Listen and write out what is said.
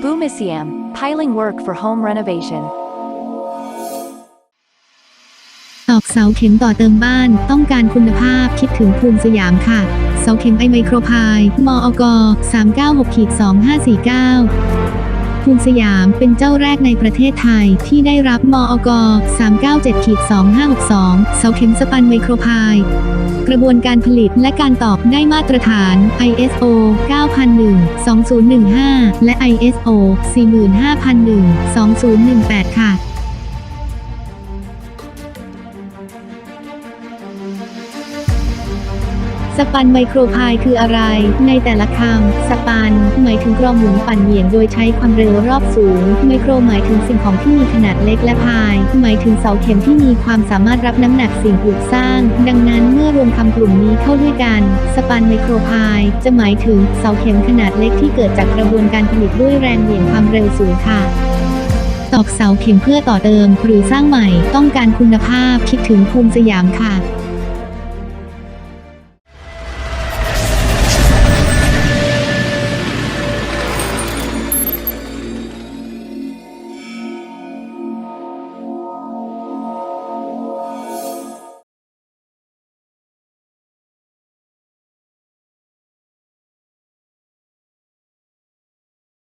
Boomisiam, piling work for home renovation. ตอกเสาเข็มต่อเติมบ้าน ต้องการคุณภาพคิดถึงภูมิสยามค่ะ เสาเข็มไอไมโครพายมอก 396ขีด2549 ภูมิสยามเป็นเจ้าแรกในประเทศไทยที่ได้รับมอก 397ขีด2562 เสาเข็มสปันไมโครพาย กระบวนการผลิตและการตอบได้มาตรฐาน ISO 9001 2015 และ ISO 45001 2018 ค่ะ สปันไมโครพายคืออะไร ในแต่ละคำ สปัน หมายถึงกรองหมุนปั่นเหวี่ยงโดยใช้ความเร็วรอบสูง ไมโครหมายถึงสิ่งของที่มีขนาดเล็กและพาย หมายถึงเสาเข็มที่มีความสามารถรับน้ำหนักสิ่งปลูกสร้าง ดังนั้นเมื่อรวมคำกลุ่มนี้เข้าด้วยกัน สปันไมโครพายจะหมายถึงเสาเข็มขนาดเล็กที่เกิดจากกระบวนการผลิตด้วยแรงเหวี่ยงความเร็วสูงค่ะตอกเสาเข็มเพื่อต่อเติม หรือสร้างใหม่ต้องการคุณภาพคิดถึงภูมิสยามค่ะ